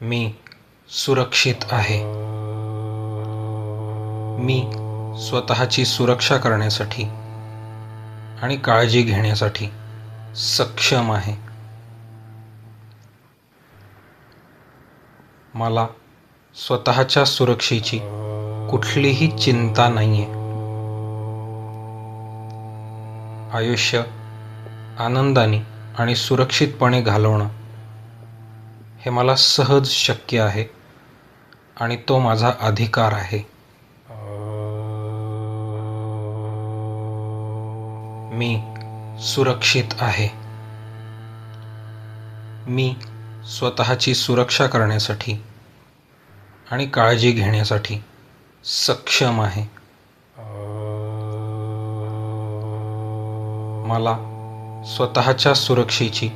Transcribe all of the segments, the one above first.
मी सुरक्षित आहे. मी स्वतःची सुरक्षा करण्यासाठी आणि काळजी घेण्यासाठी सक्षम आहे. मला स्वतःच्या सुरक्षेची कुठलीही चिंता नाही आहे आयुष्य आनंदाने आणि सुरक्षितपणे घालवणं हे मला सहज शक्य आहे आणि तो माझा अधिकार आहे. मी सुरक्षित आहे. मी स्वतःची सुरक्षा करण्यासाठी आणि काळजी घेण्यासाठी सक्षम आहे. मला स्वतःच्या सुरक्षेची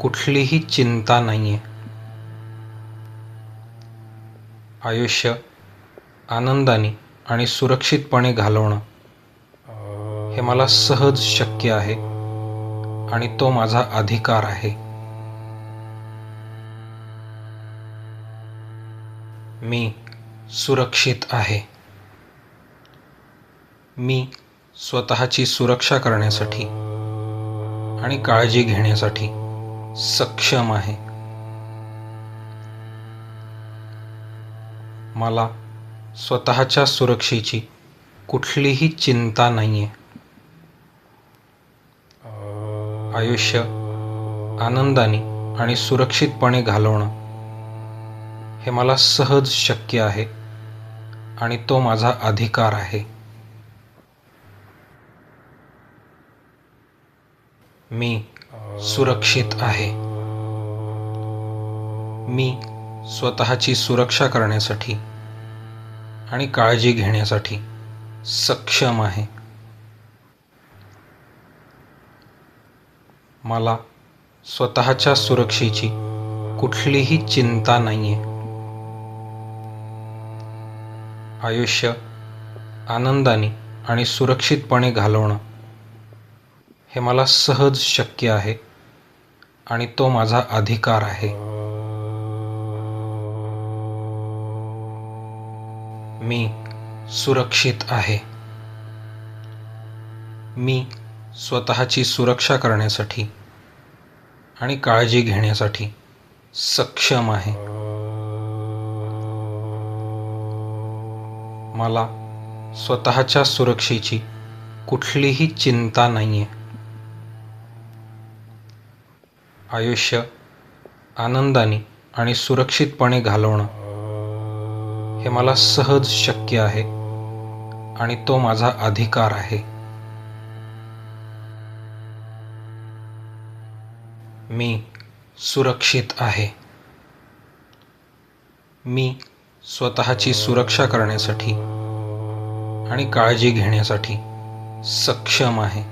कुठलीही चिंता नाही आहे आयुष्य आनंदाने आणि सुरक्षितपणे घालवणं हे मला सहज शक्य आहे आणि तो माझा अधिकार आहे. मी सुरक्षित आहे. मी स्वतःची सुरक्षा करण्यासाठी आणि काळजी घेण्यासाठी सक्षम आहे. मला स्वतःच्या सुरक्षेची कुठलीही चिंता नाही आहे आयुष्य आनंदाने आणि सुरक्षितपणे घालवणं हे मला सहज शक्य आहे आणि तो माझा अधिकार आहे. मी सुरक्षित आहे. मी स्वतःची सुरक्षा करण्यासाठी आणि काळजी घेण्यासाठी सक्षम आहे. मला स्वतःच्या सुरक्षेची कुठलीही चिंता नाही आहे आयुष्य आनंदाने आणि सुरक्षितपणे घालवणं हे मला सहज शक्य आहे आणि तो माझा अधिकार आहे. मी सुरक्षित आहे. मी स्वतःची सुरक्षा करण्यासाठी आणि काळजी घेण्यासाठी सक्षम आहे. मला स्वतःच्या सुरक्षेची कुठलीही चिंता नाही आहे आयुष्य आनंदाने आणि सुरक्षितपणे घालवणं हे मला सहज शक्य आहे आणि तो माझा अधिकार आहे. मी सुरक्षित आहे. मी स्वतःची सुरक्षा करण्यासाठी आणि काळजी घेण्यासाठी सक्षम आहे.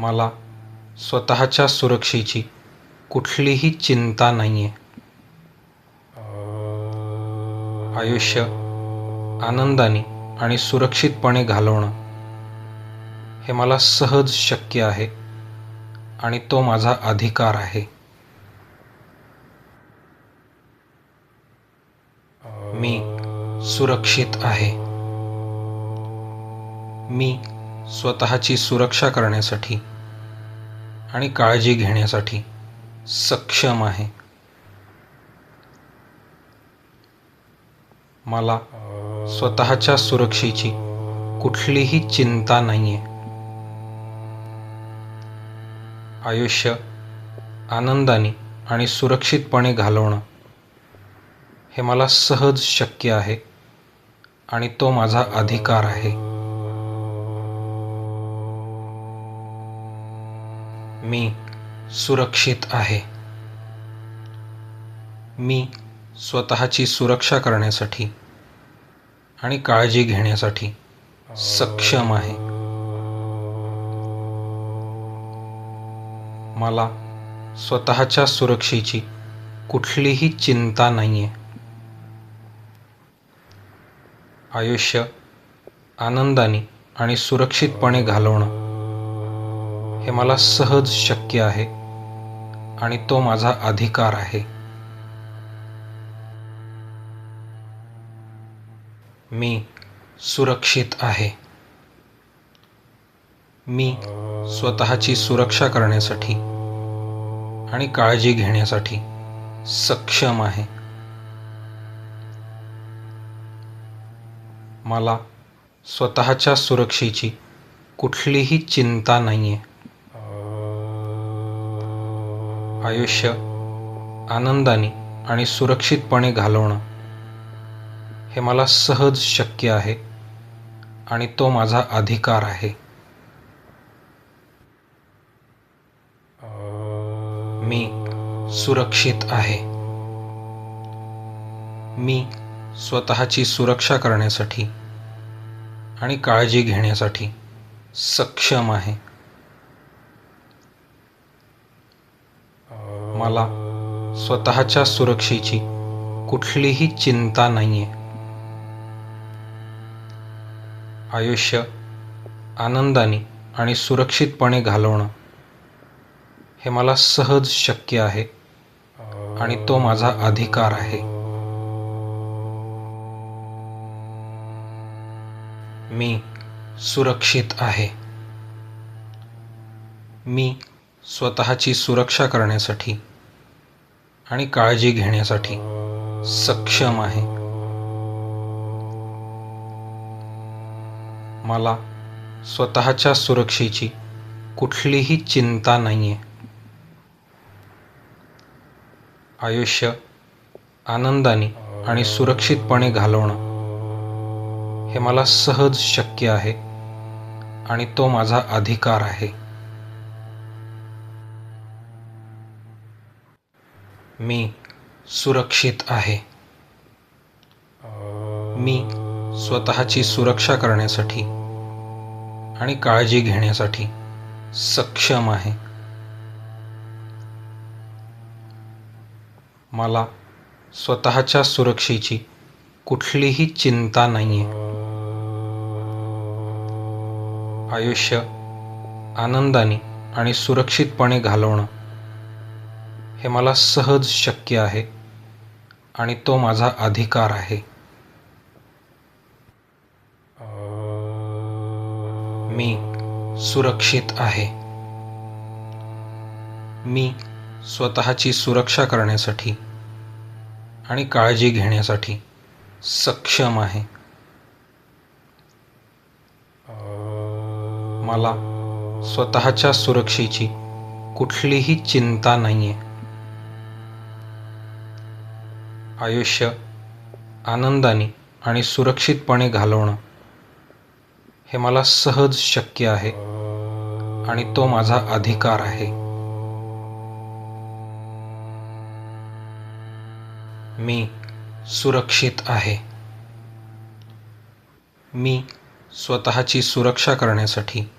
मला स्वतःच्या सुरक्षेची कुठलीही चिंता नाही आहे आयुष्य आनंदाने आणि सुरक्षितपणे घालवणं हे मला सहज शक्य आहे आणि तो माझा अधिकार आहे. मी सुरक्षित आहे. मी स्वतःची सुरक्षा करण्यासाठी आणि काळजी घेण्यासाठी सक्षम आहे. मला स्वतःच्या सुरक्षेची कुठलीही चिंता नाही आहे आयुष्य आनंदाने आणि सुरक्षितपणे घालवणं हे मला सहज शक्य आहे आणि तो माझा अधिकार आहे. मी सुरक्षित आहे. मी स्वतःची सुरक्षा करण्यासाठी आणि काळजी घेण्यासाठी सक्षम आहे. मला स्वतःच्या सुरक्षेची कुठलीही चिंता नाही आहे आयुष्य आनंदाने आणि सुरक्षितपणे घालवणं हे मला सहज शक्य आहे आणि तो माझा अधिकार आहे. मी सुरक्षित आहे. मी स्वतःची सुरक्षा करण्यासाठी आणि काळजी घेण्यासाठी सक्षम आहे. मला स्वतःच्या सुरक्षेची कुठलीही चिंता नाही आहे आयुष्य आनंदाने आणि सुरक्षितपणे घालवणं हे मला सहज शक्य आहे आणि तो माझा अधिकार आहे. मी सुरक्षित आहे. मी स्वतःची सुरक्षा करण्यासाठी आणि काळजी घेण्यासाठी सक्षम आहे. मला स्वतःच्या सुरक्षेची कुठलीही चिंता नाही आहे आयुष्य आनंदाने आणि सुरक्षितपणे घालवणं हे मला सहज शक्य आहे आणि तो माझा अधिकार आहे. मी सुरक्षित आहे. मी स्वतःची सुरक्षा करण्यासाठी आणि काळजी घेण्यासाठी सक्षम आहे. मला स्वतःच्या सुरक्षेची कुठलीही चिंता नाही आहे आयुष्य आनंदाने आणि सुरक्षितपणे घालवणं हे मला सहज शक्य आहे आणि तो माझा अधिकार आहे. मी सुरक्षित आहे. मी स्वतःची सुरक्षा करण्यासाठी आणि काळजी घेण्यासाठी सक्षम आहे. मला स्वतःच्या सुरक्षेची कुठलीही चिंता नाही आहे आयुष्य आनंदाने आणि सुरक्षितपणे घालवणं हे मला सहज शक्य आहे आणि तो माझा अधिकार आहे. मी सुरक्षित आहे. मी स्वतःची सुरक्षा करण्यासाठी आणि काळजी घेण्यासाठी सक्षम आहे. मला स्वतःच्या सुरक्षेची कुठलीही चिंता नाही आहे आयुष्य आनंदाने आणि सुरक्षितपणे घालवणं हे मला सहज शक्य आहे आणि तो माझा अधिकार आहे. मी सुरक्षित आहे. मी स्वतःची सुरक्षा करण्यासाठी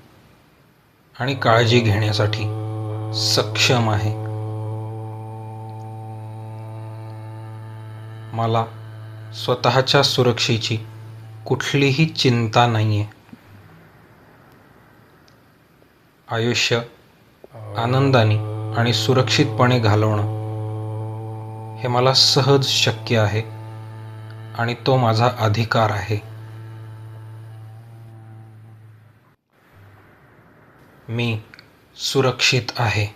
आणि काळजी घेण्यासाठी सक्षम आहे. मला स्वतःच्या सुरक्षेची कुठलीही चिंता नाही आहे आयुष्य आनंदाने आणि सुरक्षितपणे घालवणं हे मला सहज शक्य आहे आणि तो माझा अधिकार आहे. मी सुरक्षित आहे.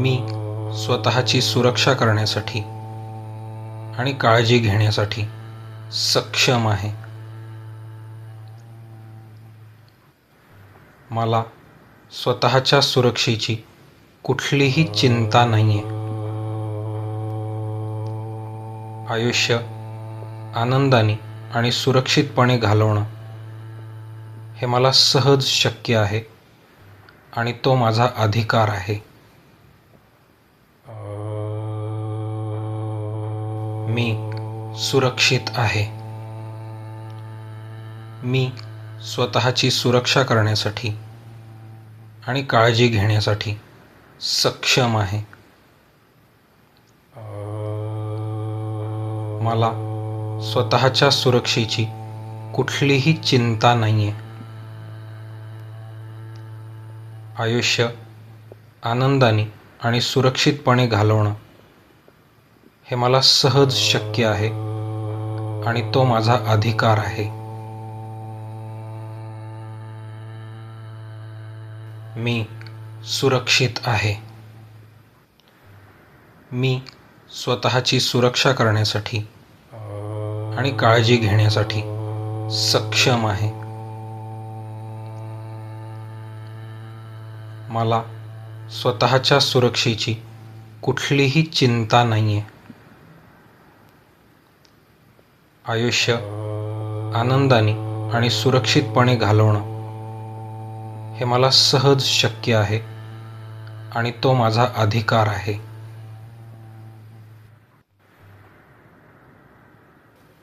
मी स्वतःची सुरक्षा करण्यासाठी आणि काळजी घेण्यासाठी सक्षम आहे. मला स्वतःच्या सुरक्षेची कुठलीही चिंता नाही आहे आयुष्य आनंदाने आणि सुरक्षितपणे घालवणं हे मला सहज शक्य आहे आणि तो माझा अधिकार आहे. मी सुरक्षित आहे. मी स्वतःची सुरक्षा करण्यासाठी आणि काळजी घेण्यासाठी सक्षम आहे. मला स्वतःच्या सुरक्षेची कुठलीही चिंता नाही आहे आयुष्य आनंदाने आणि सुरक्षितपणे घालवणं हे मला सहज शक्य आहे आणि तो माझा अधिकार आहे. मी सुरक्षित आहे. मी स्वतःची सुरक्षा करण्यासाठी आणि काळजी घेण्यासाठी सक्षम आहे. मला स्वतःच्या सुरक्षेची कुठलीही चिंता नाही आहे आयुष्य आनंदाने आणि सुरक्षितपणे घालवणं हे मला सहज शक्य आहे आणि तो माझा अधिकार आहे.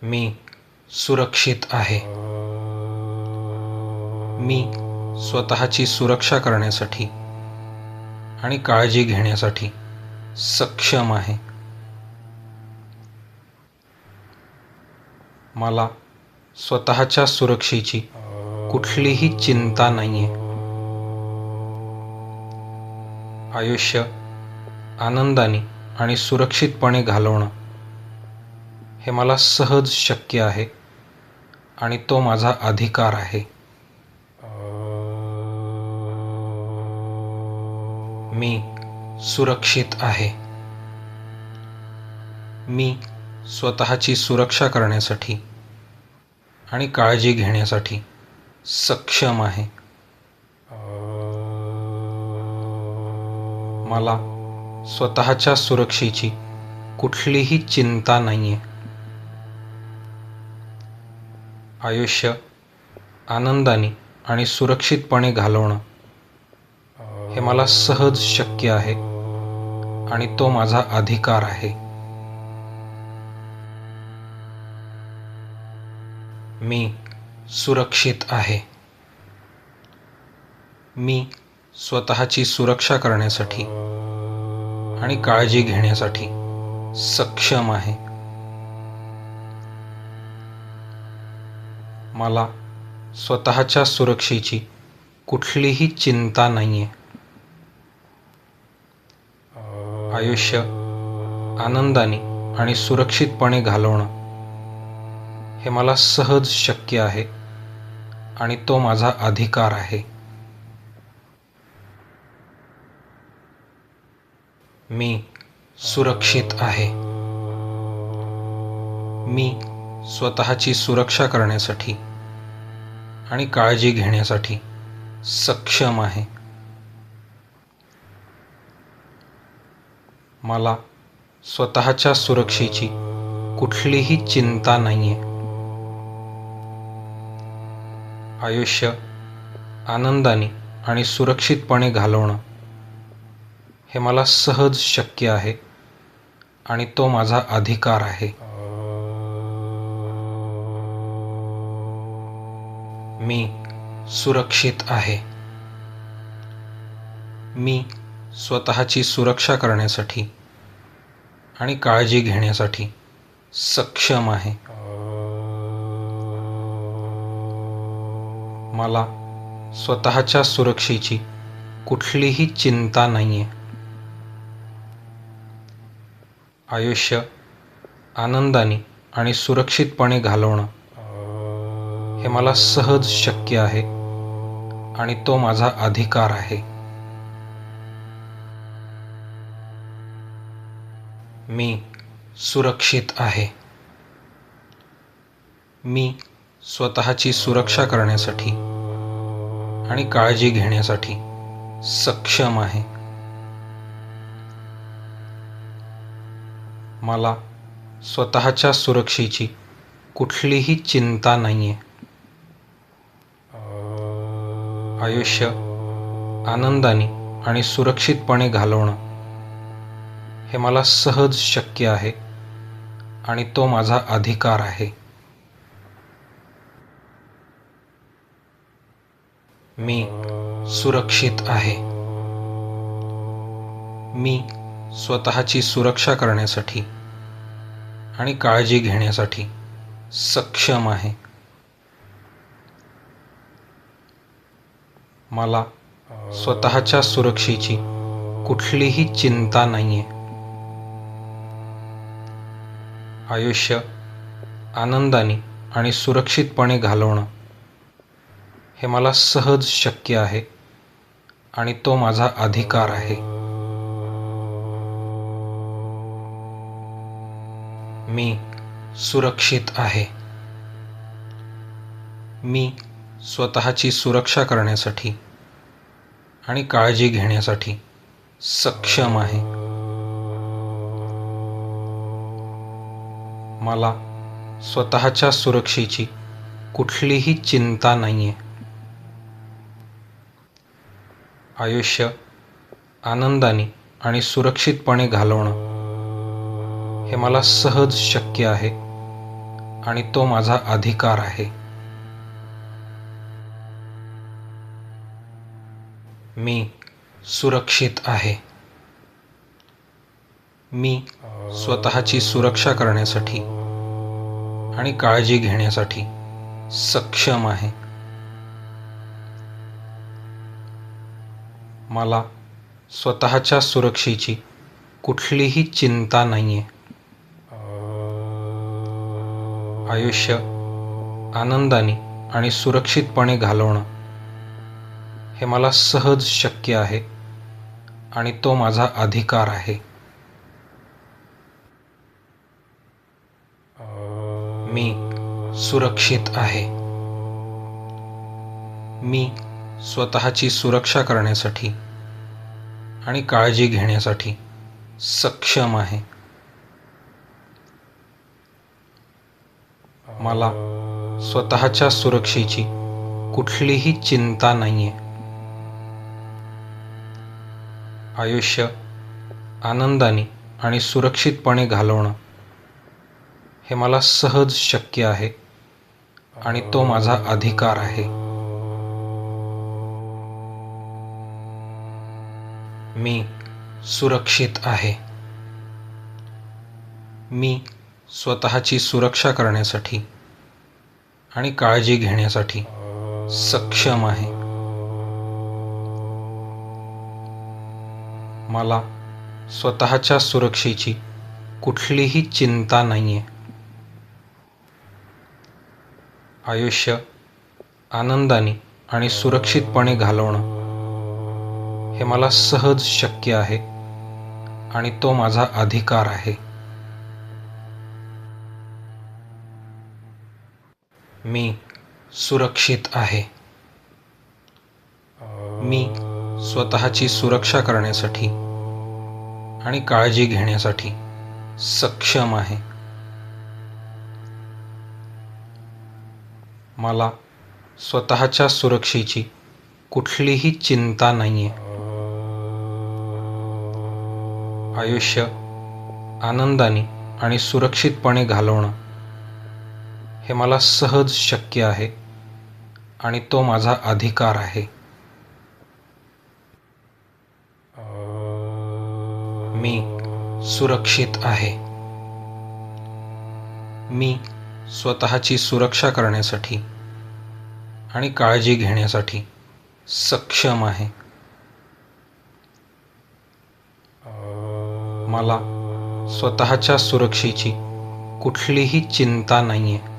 मी सुरक्षित आहे. मी स्वतःची सुरक्षा करण्यासाठी आणि काळजी घेण्यासाठी सक्षम आहे. मला स्वतःच्या सुरक्षेची कुठलीही चिंता नाही आहे आयुष्य आनंदाने आणि सुरक्षितपणे घालवणं हे मला सहज शक्य आहे आणि तो माझा अधिकार आहे. मी सुरक्षित आहे. मी स्वतःची सुरक्षा करण्यासाठी आणि काळजी घेण्यासाठी सक्षम आहे. मला स्वतःच्या सुरक्षेची कुठलीही चिंता नाही आहे आयुष्य आनंदाने आणि सुरक्षितपणे घालवणं हे मला सहज शक्य आहे आणि तो माझा अधिकार आहे. मी सुरक्षित आहे. मी स्वतःची सुरक्षा करण्यासाठी आणि काळजी घेण्यासाठी सक्षम आहे. मला स्वतःच्या सुरक्षेची कुठलीही चिंता नाही आहे आयुष्य आनंदाने आणि सुरक्षितपणे घालवणं हे मला सहज शक्य आहे आणि तो माझा अधिकार आहे. मी सुरक्षित आहे. मी स्वतःची सुरक्षा करण्यासाठी आणि काळजी घेण्यासाठी सक्षम आहे. मला स्वतःच्या सुरक्षेची कुठलीही चिंता नाही आहे आयुष्य आनंदाने आणि सुरक्षितपणे घालवणं हे मला सहज शक्य आहे आणि तो माझा अधिकार आहे. मी सुरक्षित आहे. मी स्वतःची सुरक्षा करण्यासाठी आणि काळजी घेण्यासाठी सक्षम आहे. मला स्वतःच्या सुरक्षेची कुठलीही चिंता नाही आहे आयुष्य आनंदाने आणि सुरक्षितपणे घालवणं हे मला सहज शक्य आहे आणि तो माझा अधिकार आहे. मी सुरक्षित आहे. मी स्वतःची सुरक्षा करण्यासाठी आणि काळजी घेण्यासाठी सक्षम आहे. मला स्वतःच्या सुरक्षेची कुठलीही चिंता नाही आहे आयुष्य आनंदाने आणि सुरक्षितपणे घालवणं हे मला सहज शक्य आहे आणि तो माझा अधिकार आहे. मी सुरक्षित आहे. मी स्वतःची सुरक्षा करण्यासाठी आणि काळजी घेण्यासाठी सक्षम आहे. मला स्वतःच्या सुरक्षेची कुठलीही चिंता नाहीये. आयुष्य आनंदाने आणि सुरक्षितपणे घालवणं हे मला सहज शक्य आहे आणि तो माझा अधिकार आहे. मी सुरक्षित आहे. मी स्वतःची सुरक्षा करण्यासाठी आणि काळजी घेण्यासाठी सक्षम आहे. मला स्वतःच्या सुरक्षेची कुठलीही चिंता नाही आहे आयुष्य आनंदाने आणि सुरक्षितपणे घालवणं हे मला सहज शक्य आहे आणि तो माझा अधिकार आहे. मी सुरक्षित आहे. मी स्वतःची सुरक्षा करण्यासाठी आणि काळजी घेण्यासाठी सक्षम आहे. मला स्वतःच्या सुरक्षेची कुठलीही चिंता नाही आहे आयुष्य आनंदाने आणि सुरक्षितपणे घालवणं हे मला सहज शक्य आहे आणि तो माझा अधिकार आहे. मी सुरक्षित आहे. मी स्वतःची सुरक्षा करण्यासाठी आणि काळजी घेण्यासाठी सक्षम आहे. मला स्वतःच्या सुरक्षेची कुठलीही चिंता नाही आहे आयुष्य आनंदाने आणि सुरक्षितपणे घालवणं हे मला सहज शक्य आहे आणि तो माझा अधिकार आहे. मी सुरक्षित आहे. मी स्वतःची सुरक्षा करण्यासाठी आणि काळजी घेण्यासाठी सक्षम आहे. मला स्वतःच्या सुरक्षेची कुठलीही चिंता नाहीये. आयुष्य आनंदाने आणि सुरक्षितपणे घालवणं हे मला सहज शक्य आहे आणि तो माझा अधिकार आहे. मी सुरक्षित आहे. मी स्वतःची सुरक्षा करण्यासाठी आणि काळजी घेण्यासाठी सक्षम आहे. मला स्वतःच्या सुरक्षेची कुठलीही चिंता नाही आहे आयुष्य आनंदाने आणि सुरक्षितपणे घालवणं हे मला सहज शक्य आहे आणि तो माझा अधिकार आहे. मी सुरक्षित आहे. मी स्वतःची सुरक्षा करण्यासाठी आणि काळजी घेण्यासाठी सक्षम आहे. मला स्वतःच्या सुरक्षेची कुठलीही चिंता नाही आहे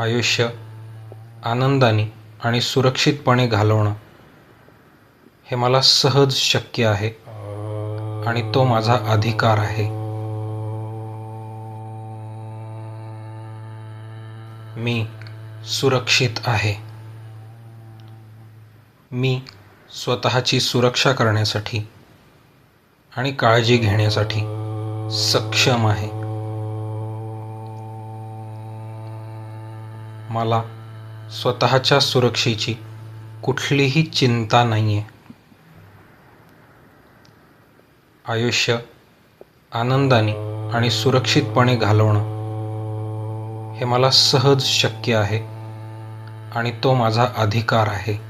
आयुष्य आनंदाने आणि सुरक्षितपणे घालवणं हे मला सहज शक्य आहे आणि तो माझा अधिकार आहे. मी सुरक्षित आहे. मी स्वतःची सुरक्षा करण्यासाठी आणि काळजी घेण्यासाठी सक्षम आहे. मला स्वतःच्या सुरक्षेची कुठलीही चिंता नाही आहे आयुष्य आनंदाने आणि सुरक्षितपणे घालवणं हे मला सहज शक्य आहे आणि तो माझा अधिकार आहे.